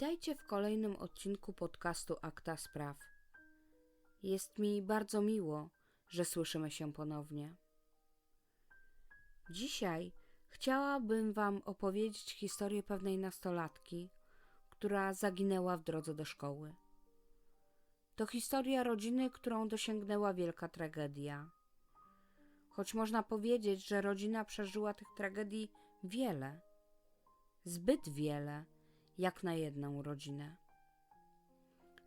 Witajcie w kolejnym odcinku podcastu Akta Spraw. Jest mi bardzo miło, że słyszymy się ponownie. Dzisiaj chciałabym Wam opowiedzieć historię pewnej nastolatki, która zaginęła w drodze do szkoły. To historia rodziny, którą dosięgnęła wielka tragedia. Choć można powiedzieć, że rodzina przeżyła tych tragedii wiele, zbyt wiele, jak na jedną rodzinę.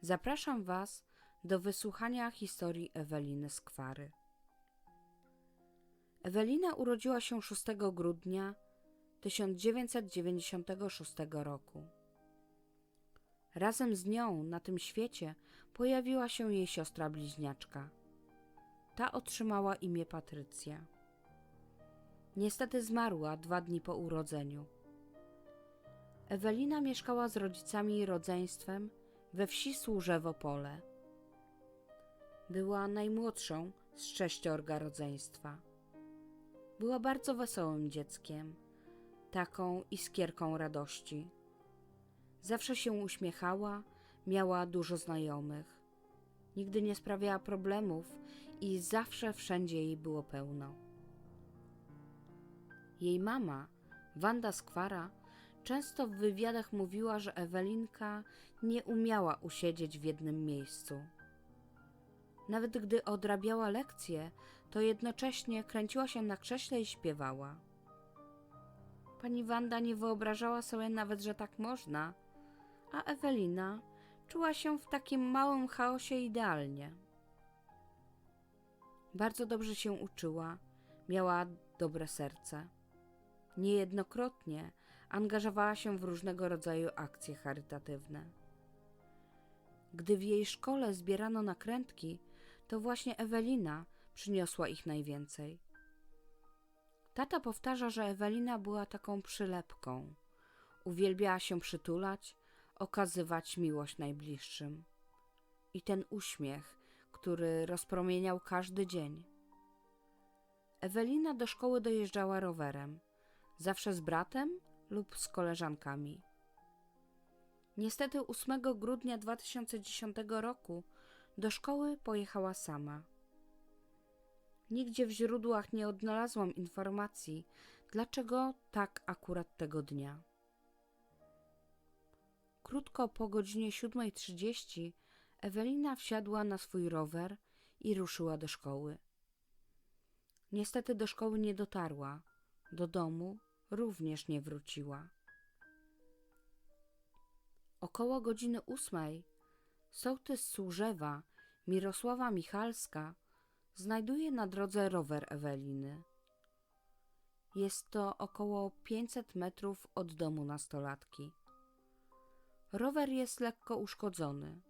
Zapraszam Was do wysłuchania historii Eweliny Skwary. Ewelina urodziła się 6 grudnia 1996 roku. Razem z nią na tym świecie pojawiła się jej siostra bliźniaczka. Ta otrzymała imię Patrycja. Niestety zmarła dwa dni po urodzeniu. Ewelina mieszkała z rodzicami i rodzeństwem we wsi Służewo Pole. Była najmłodszą z sześciorga rodzeństwa. Była bardzo wesołym dzieckiem, taką iskierką radości. Zawsze się uśmiechała, miała dużo znajomych. Nigdy nie sprawiała problemów i zawsze wszędzie jej było pełno. Jej mama, Wanda Skwara, często w wywiadach mówiła, że Ewelinka nie umiała usiedzieć w jednym miejscu. Nawet gdy odrabiała lekcje, to jednocześnie kręciła się na krześle i śpiewała. Pani Wanda nie wyobrażała sobie nawet, że tak można, a Ewelina czuła się w takim małym chaosie idealnie. Bardzo dobrze się uczyła, miała dobre serce. Niejednokrotnie angażowała się w różnego rodzaju akcje charytatywne. Gdy w jej szkole zbierano nakrętki, to właśnie Ewelina przyniosła ich najwięcej. Tata powtarza, że Ewelina była taką przylepką. Uwielbiała się przytulać, okazywać miłość najbliższym. I ten uśmiech, który rozpromieniał każdy dzień. Ewelina do szkoły dojeżdżała rowerem, zawsze z bratem lub z koleżankami. Niestety 8 grudnia 2010 roku do szkoły pojechała sama. Nigdzie w źródłach nie odnalazłam informacji, dlaczego tak akurat tego dnia. Krótko po godzinie 7.30 Ewelina wsiadła na swój rower i ruszyła do szkoły. Niestety do szkoły nie dotarła, do domu również nie wróciła. Około godziny ósmej sołtys Służewa Mirosława Michalska znajduje na drodze rower Eweliny. Jest to około 500 metrów od domu nastolatki. Rower jest lekko uszkodzony.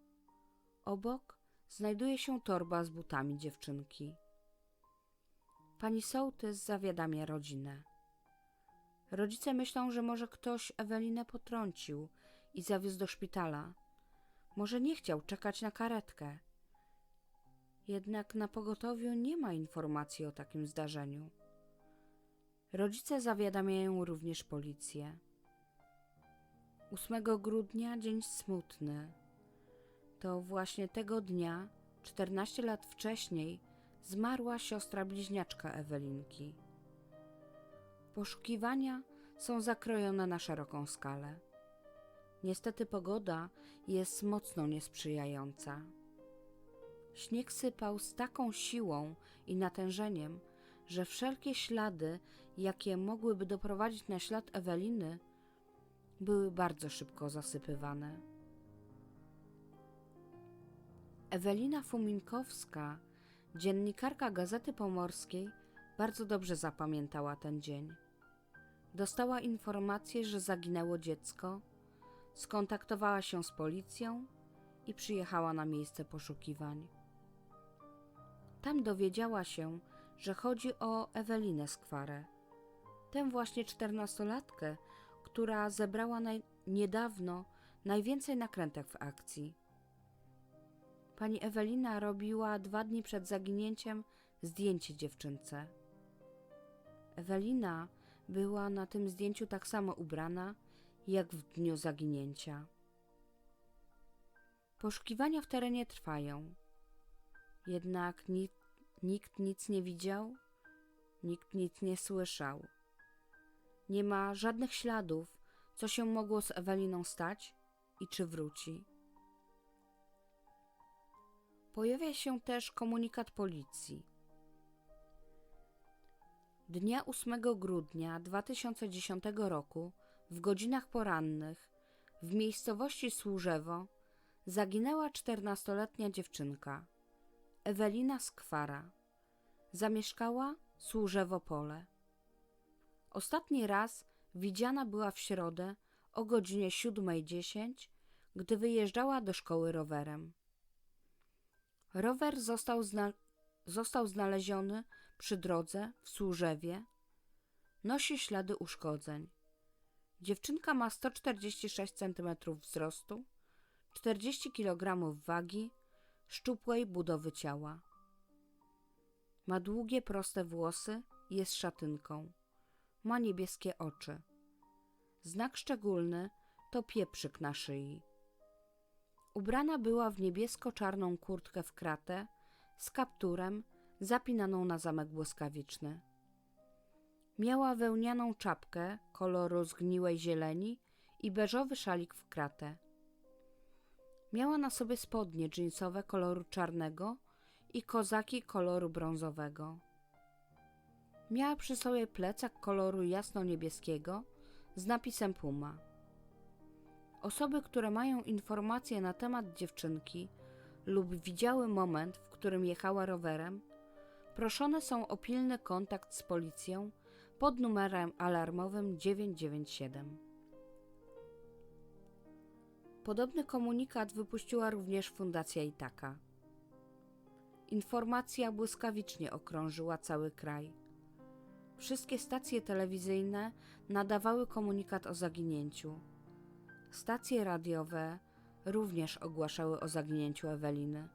Obok znajduje się torba z butami dziewczynki. Pani sołtys zawiadamia rodzinę. Rodzice myślą, że może ktoś Ewelinę potrącił i zawiózł do szpitala. Może nie chciał czekać na karetkę. Jednak na pogotowiu nie ma informacji o takim zdarzeniu. Rodzice zawiadamiają również policję. 8 grudnia dzień smutny. To właśnie tego dnia, 14 lat wcześniej, zmarła siostra bliźniaczka Ewelinki. Poszukiwania są zakrojone na szeroką skalę. Niestety pogoda jest mocno niesprzyjająca. Śnieg sypał z taką siłą i natężeniem, że wszelkie ślady, jakie mogłyby doprowadzić na ślad Eweliny, były bardzo szybko zasypywane. Ewelina Fuminkowska, dziennikarka Gazety Pomorskiej, bardzo dobrze zapamiętała ten dzień. Dostała informację, że zaginęło dziecko, skontaktowała się z policją i przyjechała na miejsce poszukiwań. Tam dowiedziała się, że chodzi o Ewelinę Skwarę, tę właśnie czternastolatkę, która zebrała naj niedawno najwięcej nakrętek w akcji. Pani Ewelina robiła dwa dni przed zaginięciem zdjęcie dziewczynce. Ewelina była na tym zdjęciu tak samo ubrana, jak w dniu zaginięcia. Poszukiwania w terenie trwają. Jednak ni nikt nic nie widział, nikt nic nie słyszał. Nie ma żadnych śladów, co się mogło z Eweliną stać i czy wróci. Pojawia się też komunikat policji. Dnia 8 grudnia 2010 roku w godzinach porannych w miejscowości Służewo zaginęła 14-letnia dziewczynka Ewelina Skwara. Zamieszkała Służewo Pole. Ostatni raz widziana była w środę o godzinie 7.10, gdy wyjeżdżała do szkoły rowerem. Rower został, zna został znaleziony przy drodze w Służewie. Nosi ślady uszkodzeń. Dziewczynka ma 146 cm wzrostu, 40 kg wagi, szczupłej budowy ciała. Ma długie, proste włosy i jest szatynką. Ma niebieskie oczy. Znak szczególny to pieprzyk na szyi. Ubrana była w niebiesko-czarną kurtkę w kratę z kapturem zapinaną na zamek błyskawiczny. Miała wełnianą czapkę koloru zgniłej zieleni i beżowy szalik w kratę. Miała na sobie spodnie dżinsowe koloru czarnego i kozaki koloru brązowego. Miała przy sobie plecak koloru jasno-niebieskiego z napisem Puma. Osoby, które mają informacje na temat dziewczynki lub widziały moment, w którym jechała rowerem, proszone są o pilny kontakt z policją pod numerem alarmowym 997. Podobny komunikat wypuściła również Fundacja Itaka. Informacja błyskawicznie okrążyła cały kraj. Wszystkie stacje telewizyjne nadawały komunikat o zaginięciu. Stacje radiowe również ogłaszały o zaginięciu Eweliny.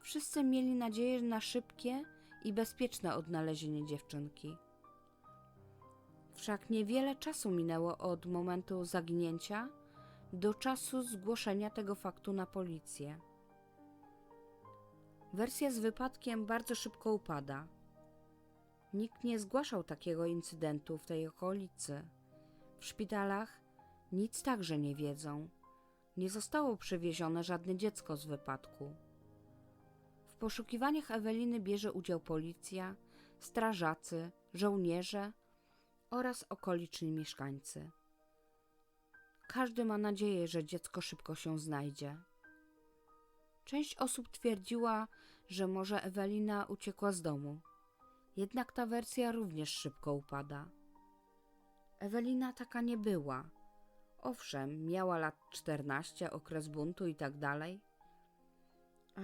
Wszyscy mieli nadzieję na szybkie i bezpieczne odnalezienie dziewczynki. Wszak niewiele czasu minęło od momentu zaginięcia do czasu zgłoszenia tego faktu na policję. Wersja z wypadkiem bardzo szybko upada. Nikt nie zgłaszał takiego incydentu w tej okolicy. W szpitalach nic także nie wiedzą. Nie zostało przewiezione żadne dziecko z wypadku. Poszukiwaniach Eweliny bierze udział policja, strażacy, żołnierze oraz okoliczni mieszkańcy. Każdy ma nadzieję, że dziecko szybko się znajdzie. Część osób twierdziła, że może Ewelina uciekła z domu. Jednak ta wersja również szybko upada. Ewelina taka nie była. Owszem, miała lat 14, okres buntu i tak dalej,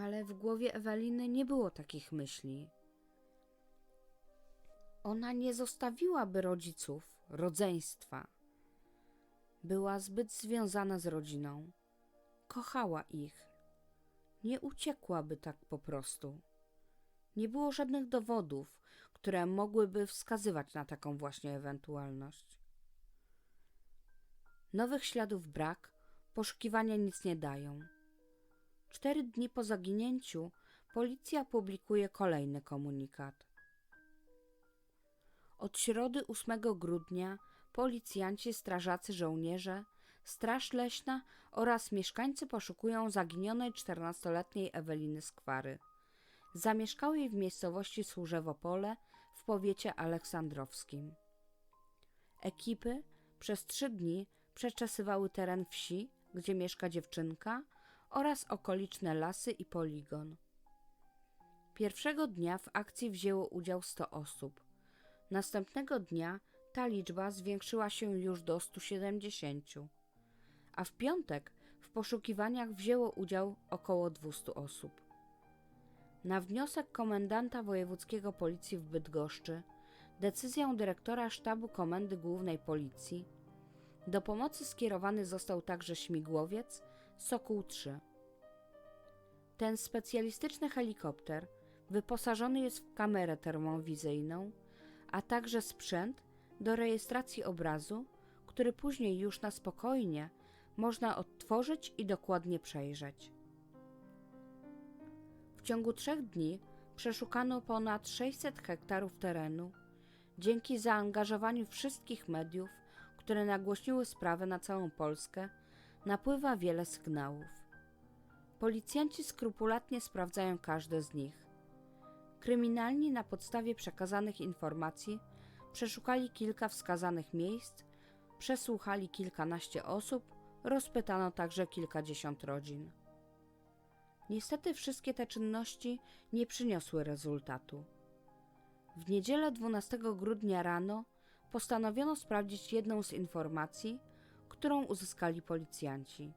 ale w głowie Eweliny nie było takich myśli. Ona nie zostawiłaby rodziców, rodzeństwa. Była zbyt związana z rodziną. Kochała ich. Nie uciekłaby tak po prostu. Nie było żadnych dowodów, które mogłyby wskazywać na taką właśnie ewentualność. Nowych śladów brak, poszukiwania nic nie dają. Cztery dni po zaginięciu policja publikuje kolejny komunikat. Od środy 8 grudnia policjanci, strażacy, żołnierze, Straż Leśna oraz mieszkańcy poszukują zaginionej 14-letniej Eweliny Skwary, zamieszkałej w miejscowości Służewopole w powiecie aleksandrowskim. Ekipy przez trzy dni przeczesywały teren wsi, gdzie mieszka dziewczynka, oraz okoliczne lasy i poligon. Pierwszego dnia w akcji wzięło udział 100 osób. Następnego dnia ta liczba zwiększyła się już do 170, a w piątek w poszukiwaniach wzięło udział około 200 osób. Na wniosek komendanta wojewódzkiego policji w Bydgoszczy, decyzją dyrektora sztabu Komendy Głównej Policji, do pomocy skierowany został także śmigłowiec Sokół 3. Ten specjalistyczny helikopter wyposażony jest w kamerę termowizyjną, a także sprzęt do rejestracji obrazu, który później już na spokojnie można odtworzyć i dokładnie przejrzeć. W ciągu trzech dni przeszukano ponad 600 hektarów terenu. Dzięki zaangażowaniu wszystkich mediów, które nagłośniły sprawę na całą Polskę, napływa wiele sygnałów. Policjanci skrupulatnie sprawdzają każde z nich. Kryminalni na podstawie przekazanych informacji przeszukali kilka wskazanych miejsc, przesłuchali kilkanaście osób, rozpytano także kilkadziesiąt rodzin. Niestety wszystkie te czynności nie przyniosły rezultatu. W niedzielę 12 grudnia rano postanowiono sprawdzić jedną z informacji, którą uzyskali policjanci.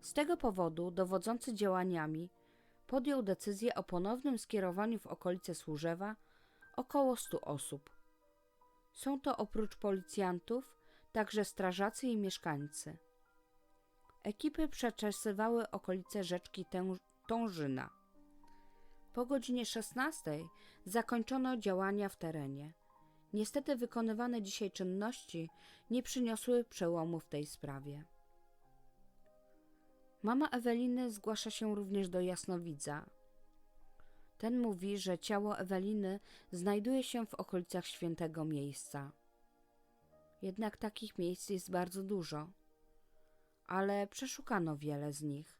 Z tego powodu dowodzący działaniami podjął decyzję o ponownym skierowaniu w okolice Służewa około 100 osób. Są to oprócz policjantów także strażacy i mieszkańcy. Ekipy przeczesywały okolice rzeczki Tążyna. Po godzinie 16 zakończono działania w terenie. Niestety wykonywane dzisiaj czynności nie przyniosły przełomu w tej sprawie. Mama Eweliny zgłasza się również do jasnowidza. Ten mówi, że ciało Eweliny znajduje się w okolicach świętego miejsca. Jednak takich miejsc jest bardzo dużo, ale przeszukano wiele z nich.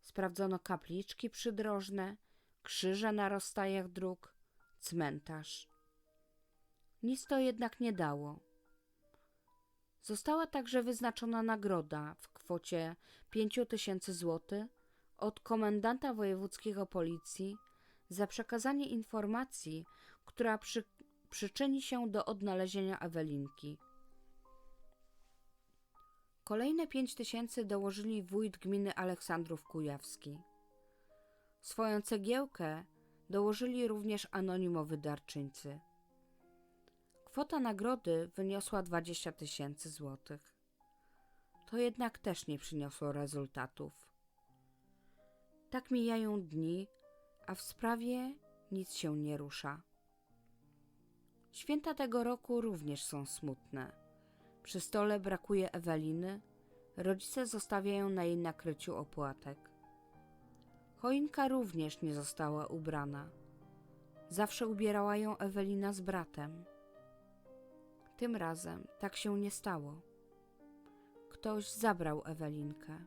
Sprawdzono kapliczki przydrożne, krzyże na rozstajach dróg, cmentarz. Nic to jednak nie dało. Została także wyznaczona nagroda w kwocie 5 tysięcy złotych od komendanta wojewódzkiego policji za przekazanie informacji, która przy, przyczyni się do odnalezienia Ewelinki. Kolejne 5 tysięcy dołożyli wójt gminy Aleksandrów Kujawski. Swoją cegiełkę dołożyli również anonimowy darczyńcy. Kwota nagrody wyniosła 20 tysięcy złotych. To jednak też nie przyniosło rezultatów. Tak mijają dni, a w sprawie nic się nie rusza. Święta tego roku również są smutne. Przy stole brakuje Eweliny, rodzice zostawiają na jej nakryciu opłatek. Choinka również nie została ubrana. Zawsze ubierała ją Ewelina z bratem. Tym razem tak się nie stało. Ktoś zabrał Ewelinkę.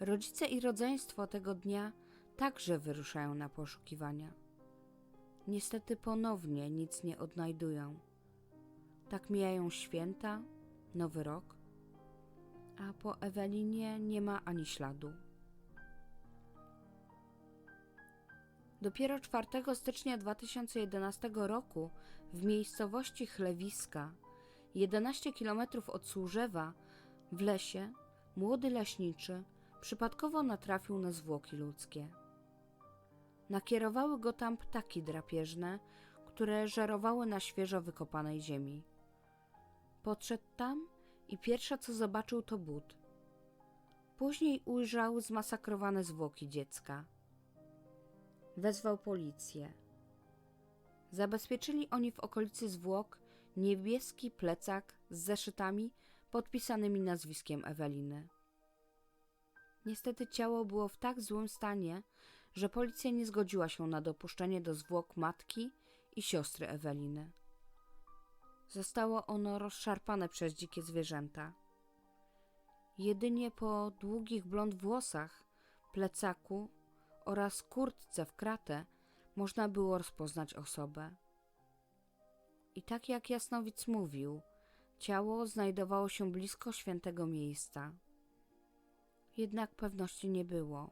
Rodzice i rodzeństwo tego dnia także wyruszają na poszukiwania. Niestety ponownie nic nie odnajdują. Tak mijają święta, nowy rok, a po Ewelinie nie ma ani śladu. Dopiero 4 stycznia 2011 roku w miejscowości Chlewiska, 11 km od Służewa, w lesie, młody leśniczy przypadkowo natrafił na zwłoki ludzkie. Nakierowały go tam ptaki drapieżne, które żerowały na świeżo wykopanej ziemi. Podszedł tam i pierwsze co zobaczył to but. Później ujrzał zmasakrowane zwłoki dziecka. Wezwał policję. Zabezpieczyli oni w okolicy zwłok niebieski plecak z zeszytami podpisanymi nazwiskiem Eweliny. Niestety ciało było w tak złym stanie, że policja nie zgodziła się na dopuszczenie do zwłok matki i siostry Eweliny. Zostało ono rozszarpane przez dzikie zwierzęta. Jedynie po długich blond włosach, plecaku oraz kurtce w kratę można było rozpoznać osobę. I tak jak jasnowic mówił, ciało znajdowało się blisko świętego miejsca. Jednak pewności nie było.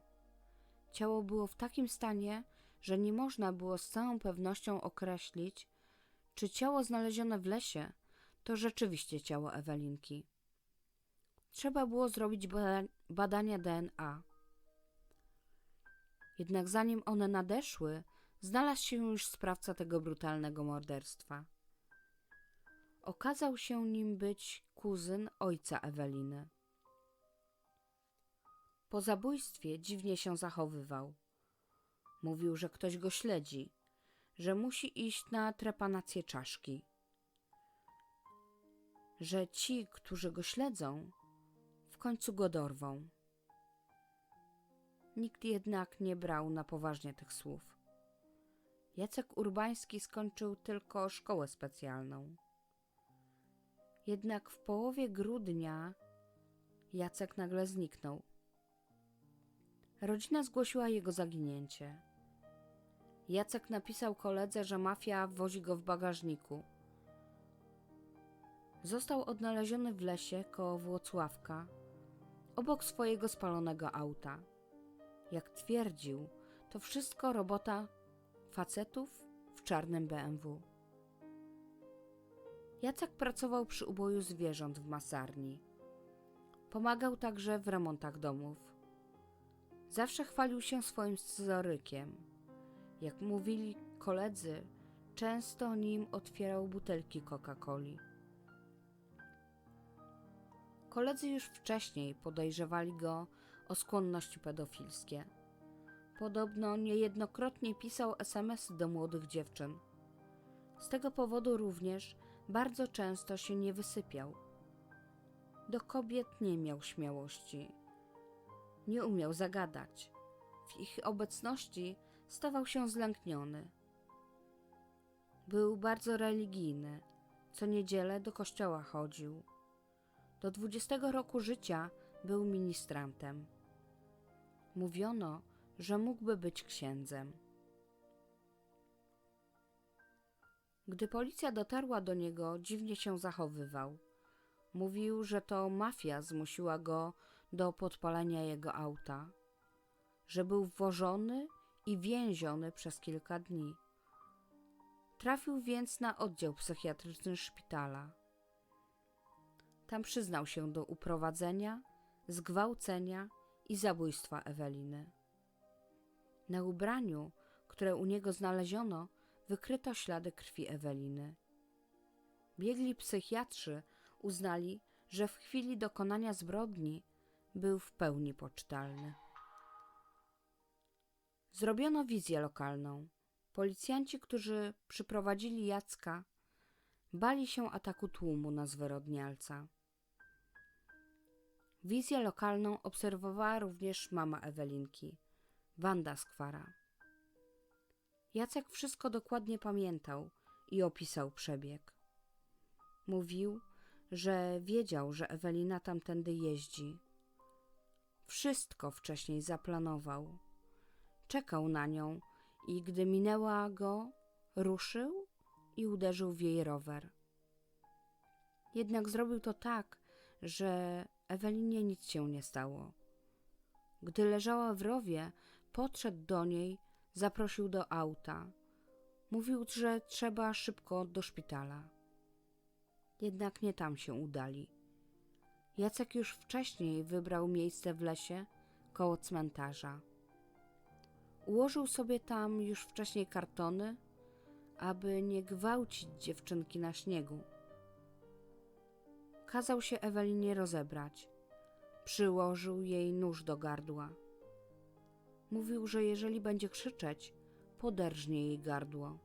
Ciało było w takim stanie, że nie można było z całą pewnością określić, czy ciało znalezione w lesie to rzeczywiście ciało Ewelinki. Trzeba było zrobić bada badania DNA. Jednak zanim one nadeszły, znalazł się już sprawca tego brutalnego morderstwa. Okazał się nim być kuzyn ojca Eweliny. Po zabójstwie dziwnie się zachowywał. Mówił, że ktoś go śledzi, że musi iść na trepanację czaszki. że ci, którzy go śledzą, w końcu go dorwą. Nikt jednak nie brał na poważnie tych słów. Jacek Urbański skończył tylko szkołę specjalną. Jednak w połowie grudnia Jacek nagle zniknął. Rodzina zgłosiła jego zaginięcie. Jacek napisał koledze, że mafia wozi go w bagażniku. Został odnaleziony w lesie koło Włocławka, obok swojego spalonego auta. Jak twierdził, to wszystko robota facetów w czarnym BMW. Jacek pracował przy uboju zwierząt w masarni. Pomagał także w remontach domów. Zawsze chwalił się swoim scyzorykiem. Jak mówili koledzy, często nim otwierał butelki Coca-Coli. Koledzy już wcześniej podejrzewali go o skłonności pedofilskie. Podobno niejednokrotnie pisał SMS do młodych dziewczyn. Z tego powodu również bardzo często się nie wysypiał. Do kobiet nie miał śmiałości. Nie umiał zagadać. W ich obecności stawał się zlękniony. Był bardzo religijny. Co niedzielę do kościoła chodził. Do 20 roku życia był ministrantem. Mówiono, że mógłby być księdzem. Gdy policja dotarła do niego, dziwnie się zachowywał. Mówił, że to mafia zmusiła go do podpalenia jego auta, że był wwożony i więziony przez kilka dni. Trafił więc na oddział psychiatryczny szpitala. Tam przyznał się do uprowadzenia, zgwałcenia i zabójstwa Eweliny. Na ubraniu, które u niego znaleziono, wykryto ślady krwi Eweliny. Biegli psychiatrzy uznali, że w chwili dokonania zbrodni był w pełni poczytalny. Zrobiono wizję lokalną. Policjanci, którzy przyprowadzili Jacka, bali się ataku tłumu na zwyrodnialca. Wizję lokalną obserwowała również mama Ewelinki, Wanda Skwara. Jacek wszystko dokładnie pamiętał i opisał przebieg. Mówił, że wiedział, że Ewelina tamtędy jeździ. Wszystko wcześniej zaplanował. Czekał na nią i gdy minęła go, ruszył i uderzył w jej rower. Jednak zrobił to tak, że Ewelinie nic się nie stało. Gdy leżała w rowie, podszedł do niej, zaprosił do auta. Mówił, że trzeba szybko do szpitala. Jednak nie tam się udali. Jacek już wcześniej wybrał miejsce w lesie koło cmentarza. Ułożył sobie tam już wcześniej kartony, aby nie gwałcić dziewczynki na śniegu. Kazał się Ewelinie rozebrać. Przyłożył jej nóż do gardła. Mówił, że jeżeli będzie krzyczeć, poderżnie jej gardło.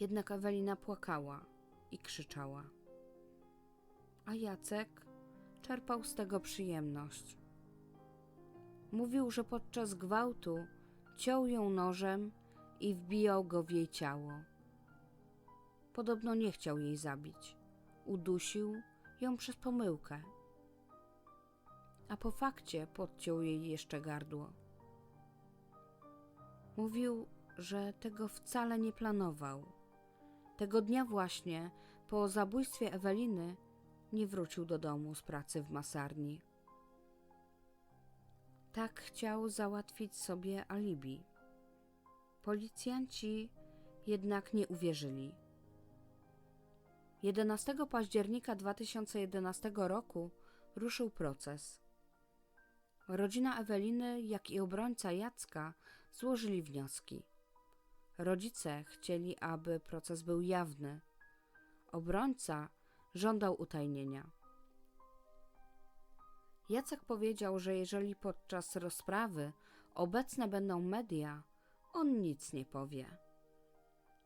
Jednak Ewelina płakała i krzyczała. A Jacek czerpał z tego przyjemność. Mówił, że podczas gwałtu ciął ją nożem i wbijał go w jej ciało. Podobno nie chciał jej zabić. Udusił ją przez pomyłkę. A po fakcie podciął jej jeszcze gardło. Mówił, że tego wcale nie planował. Tego dnia właśnie, po zabójstwie Eweliny, nie wrócił do domu z pracy w masarni. Tak chciał załatwić sobie alibi. Policjanci jednak nie uwierzyli. 11 października 2011 roku ruszył proces. Rodzina Eweliny, jak i obrońca Jacka złożyli wnioski. Rodzice chcieli, aby proces był jawny. Obrońca żądał utajnienia. Jacek powiedział, że jeżeli podczas rozprawy obecne będą media, on nic nie powie,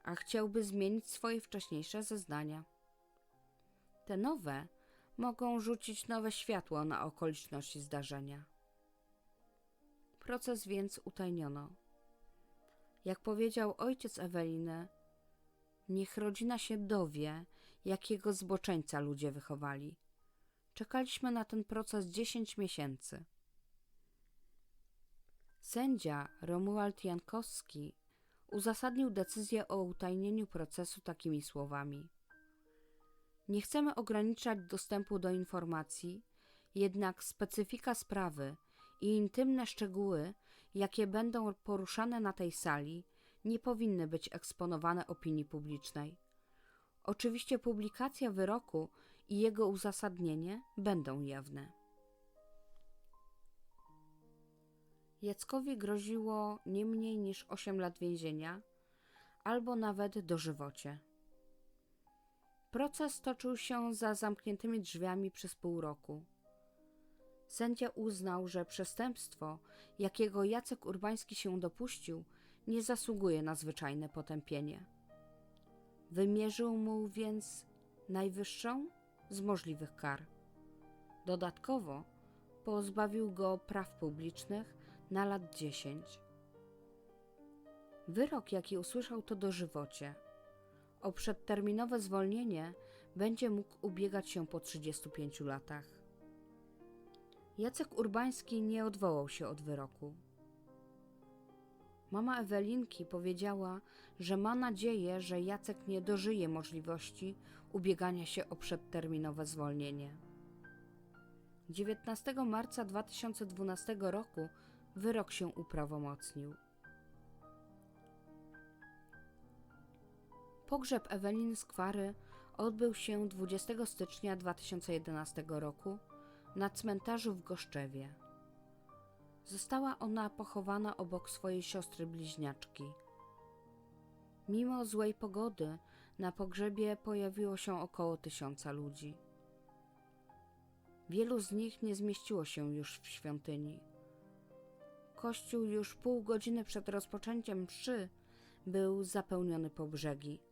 a chciałby zmienić swoje wcześniejsze zeznania. Te nowe mogą rzucić nowe światło na okoliczności zdarzenia. Proces więc utajniono. Jak powiedział ojciec Eweliny, niech rodzina się dowie, jakiego zboczeńca ludzie wychowali. Czekaliśmy na ten proces 10 miesięcy. Sędzia Romuald Jankowski uzasadnił decyzję o utajnieniu procesu takimi słowami. Nie chcemy ograniczać dostępu do informacji, jednak specyfika sprawy i intymne szczegóły, jakie będą poruszane na tej sali, nie powinny być eksponowane opinii publicznej. Oczywiście publikacja wyroku i jego uzasadnienie będą jawne. Jackowi groziło nie mniej niż 8 lat więzienia albo nawet dożywocie. Proces toczył się za zamkniętymi drzwiami przez pół roku. Sędzia uznał, że przestępstwo, jakiego Jacek Urbański się dopuścił, nie zasługuje na zwyczajne potępienie. Wymierzył mu więc najwyższą z możliwych kar. Dodatkowo pozbawił go praw publicznych na lat 10. Wyrok, jaki usłyszał, to dożywocie. O przedterminowe zwolnienie będzie mógł ubiegać się po 35 latach. Jacek Urbański nie odwołał się od wyroku. Mama Ewelinki powiedziała, że ma nadzieję, że Jacek nie dożyje możliwości ubiegania się o przedterminowe zwolnienie. 19 marca 2012 roku wyrok się uprawomocnił. Pogrzeb Eweliny Skwary odbył się 20 stycznia 2011 roku na cmentarzu w Goszczewie. Została ona pochowana obok swojej siostry bliźniaczki. Mimo złej pogody na pogrzebie pojawiło się około tysiąca ludzi. Wielu z nich nie zmieściło się już w świątyni. Kościół już pół godziny przed rozpoczęciem mszy był zapełniony po brzegi.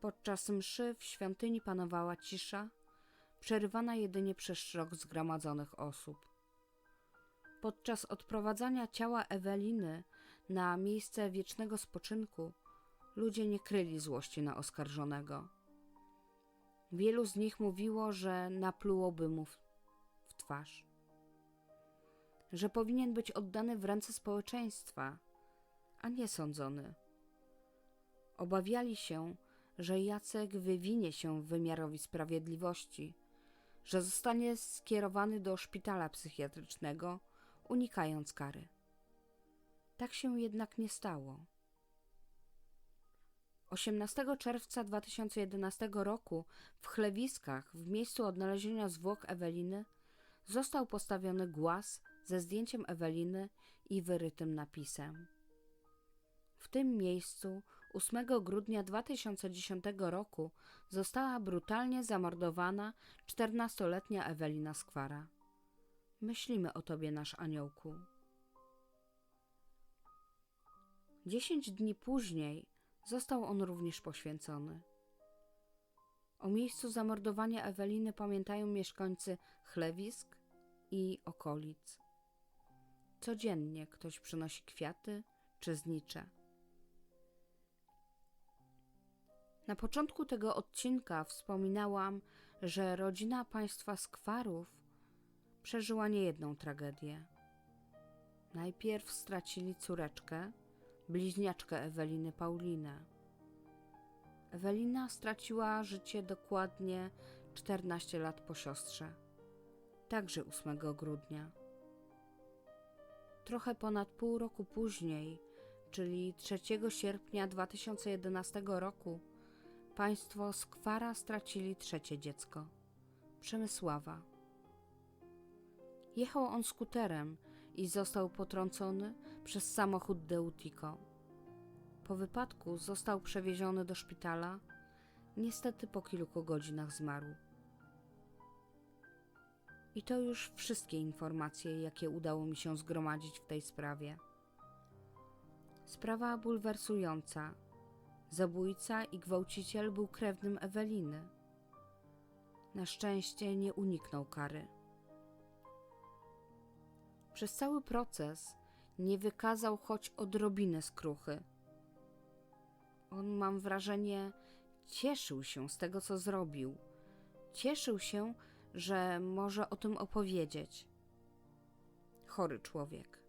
Podczas mszy w świątyni panowała cisza, przerywana jedynie przez szrok zgromadzonych osób. Podczas odprowadzania ciała Eweliny na miejsce wiecznego spoczynku ludzie nie kryli złości na oskarżonego. Wielu z nich mówiło, że naplułoby mu w, twarz, że powinien być oddany w ręce społeczeństwa, a nie sądzony. Obawiali się, że Jacek wywinie się wymiarowi sprawiedliwości, że zostanie skierowany do szpitala psychiatrycznego, unikając kary. Tak się jednak nie stało. 18 czerwca 2011 roku w Chlewiskach, w miejscu odnalezienia zwłok Eweliny, został postawiony głaz ze zdjęciem Eweliny i wyrytym napisem. W tym miejscu 8 grudnia 2010 roku została brutalnie zamordowana 14-letnia Ewelina Skwara. Myślimy o tobie, nasz aniołku. Dziesięć dni później został on również poświęcony. O miejscu zamordowania Eweliny pamiętają mieszkańcy Chlewisk i okolic. Codziennie ktoś przynosi kwiaty czy znicze. Na początku tego odcinka wspominałam, że rodzina państwa Skwarów przeżyła niejedną tragedię. Najpierw stracili córeczkę, bliźniaczkę Eweliny Paulinę. Ewelina straciła życie dokładnie 14 lat po siostrze, także 8 grudnia. Trochę ponad pół roku później, czyli 3 sierpnia 2011 roku, państwo Skwara stracili trzecie dziecko Przemysława. Jechał on skuterem i został potrącony przez samochód Deutico. Po wypadku został przewieziony do szpitala. Niestety po kilku godzinach zmarł. I to już wszystkie informacje, jakie udało mi się zgromadzić w tej sprawie. Sprawa bulwersująca. Zabójca i gwałciciel był krewnym Eweliny. Na szczęście nie uniknął kary. Przez cały proces nie wykazał choć odrobinę skruchy. On, mam wrażenie, cieszył się z tego, co zrobił. Cieszył się, że może o tym opowiedzieć. Chory człowiek.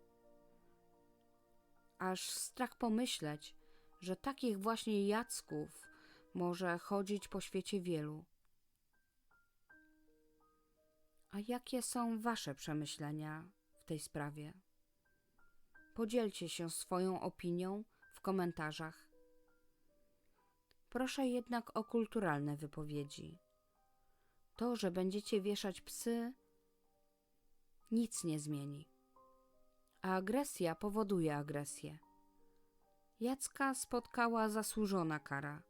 Aż strach pomyśleć, że takich właśnie Jacków może chodzić po świecie wielu. A jakie są Wasze przemyślenia w tej sprawie? Podzielcie się swoją opinią w komentarzach. Proszę jednak o kulturalne wypowiedzi. To, że będziecie wieszać psy, nic nie zmieni. A agresja powoduje agresję. Jacka spotkała zasłużona kara.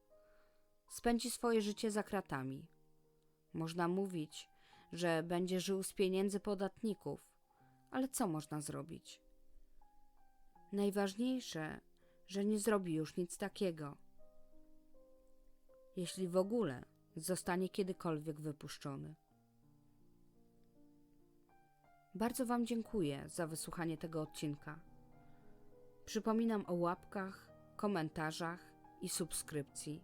Spędzi swoje życie za kratami. Można mówić, że będzie żył z pieniędzy podatników, ale co można zrobić? Najważniejsze, że nie zrobi już nic takiego. Jeśli w ogóle zostanie kiedykolwiek wypuszczony. Bardzo Wam dziękuję za wysłuchanie tego odcinka. Przypominam o łapkach, komentarzach i subskrypcji.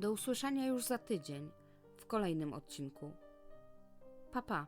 Do usłyszenia już za tydzień w kolejnym odcinku. Pa pa!